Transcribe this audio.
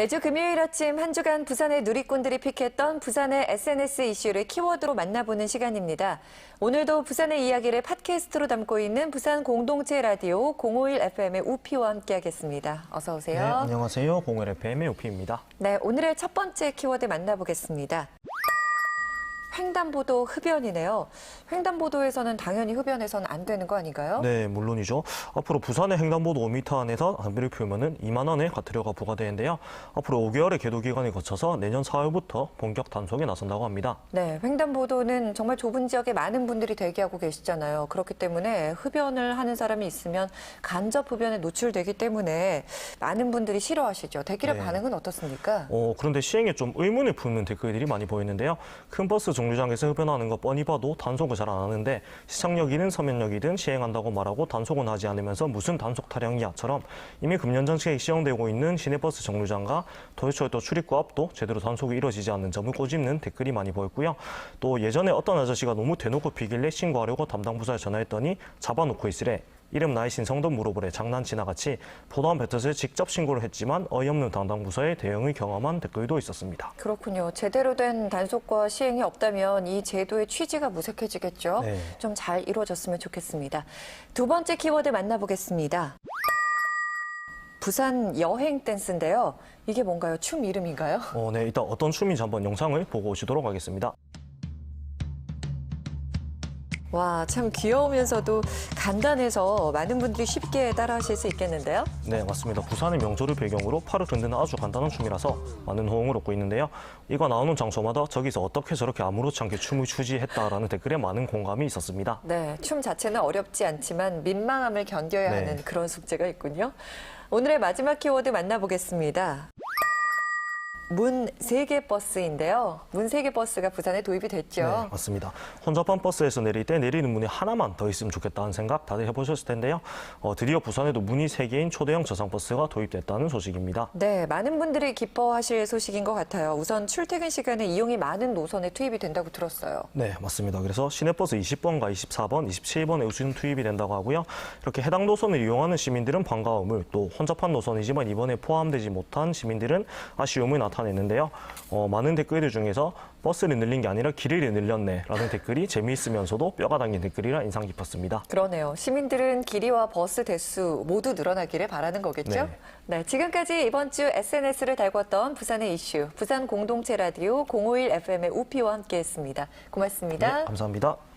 매주 금요일 아침 한 주간 부산의 누리꾼들이 픽했던 부산의 SNS 이슈를 키워드로 만나보는 시간입니다. 오늘도 부산의 이야기를 팟캐스트로 담고 있는 부산 공동체 라디오 051 FM의 우피와 함께하겠습니다. 어서 네, 오세요. 안녕하세요. 공을 FM의 오피입니다. 네, 오늘의 첫 번째 키워드 만나보겠습니다. 횡단보도 흡연이네요. 횡단보도에서는 당연히 흡연해서는 안 되는 거 아닌가요? 네, 물론이죠. 앞으로 부산의 횡단보도 5m 안에서 담배를 피우면 2만 원의 과태료가 부과되는데요. 앞으로 5개월의 계도 기간이 거쳐서 내년 4월부터 본격 단속에 나선다고 합니다. 네, 횡단보도는 정말 좁은 지역에 많은 분들이 대기하고 계시잖아요. 그렇기 때문에 흡연을 하는 사람이 있으면 간접 흡연에 노출되기 때문에 많은 분들이 싫어하시죠. 대기의 네. 반응은 어떻습니까? 어, 그런데 시행에 좀 의문을 품는 댓글들이 많이 보이는데요. 큰 버스 정류장에서 흡연하는 거 뻔히 봐도 단속을 잘 안 하는데 시청역이든 서면역이든 시행한다고 말하고 단속은 하지 않으면서 무슨 단속 타령이야처럼 이미 금년 정책에 시행되고 있는 시내버스 정류장과 도요철도 출입구 앞도 제대로 단속이 이루어지지 않는 점을 꼬집는 댓글이 많이 보였고요. 또 예전에 어떤 아저씨가 너무 대놓고 피길래 신고하려고 담당 부서에 전화했더니 잡아놓고 있으래. 이름 나이 신 성도 물어보래 장난치나 같이 포도한 뱉어서 직접 신고를 했지만 어이없는 담당 부서의 대응을 경험한 댓글도 있었습니다. 그렇군요. 제대로 된 단속과 시행이 없다면 이 제도의 취지가 무색해지겠죠. 네. 좀잘 이루어졌으면 좋겠습니다. 두 번째 키워드 만나보겠습니다. 부산 여행 댄스인데요. 이게 뭔가요? 춤 이름인가요? 어, 네, 이따 어떤 춤인지 한번 영상을 보고 오시도록 하겠습니다. 와, 참 귀여우면서도 간단해서 많은 분들이 쉽게 따라하실 수 있겠는데요. 네, 맞습니다. 부산의 명절을 배경으로 팔을 흔드는 아주 간단한 춤이라서 많은 호응을 얻고 있는데요. 이거 나오는 장소마다 저기서 어떻게 저렇게 아무렇지 않게 춤을 추지 했다라는 댓글에 많은 공감이 있었습니다. 네, 춤 자체는 어렵지 않지만 민망함을 견뎌야 네. 하는 그런 숙제가 있군요. 오늘의 마지막 키워드 만나보겠습니다. 문 세계 버스인데요. 문 세계 버스가 부산에 도입이 됐죠. 네, 맞습니다. 혼잡한 버스에서 내릴 때 내리는 문이 하나만 더 있으면 좋겠다는 생각 다들 해보셨을 텐데요. 어, 드디어 부산에도 문이 세개인 초대형 저상버스가 도입됐다는 소식입니다. 네, 많은 분들이 기뻐하실 소식인 것 같아요. 우선 출퇴근 시간에 이용이 많은 노선에 투입이 된다고 들었어요. 네, 맞습니다. 그래서 시내버스 20번과 24번, 27번에 우선 투입이 된다고 하고요. 이렇게 해당 노선을 이용하는 시민들은 반가움을 또 혼잡한 노선이지만 이번에 포함되지 못한 시민들은 아쉬움을 나타내 는데요. 어, 많은 댓글들 중에서 버스를 늘린 게 아니라 길을 늘렸네 라는 댓글이 재미있으면서도 뼈가 당긴 댓글이라 인상 깊었습니다. 그러네요. 시민들은 길이와 버스 대수 모두 늘어나기를 바라는 거겠죠? 네. 지금까지 이번 주 SNS를 달궜던 부산의 이슈, 부산 공동체 라디오 051 FM의 우피와 함께했습니다. 고맙습니다. 네, 감사합니다.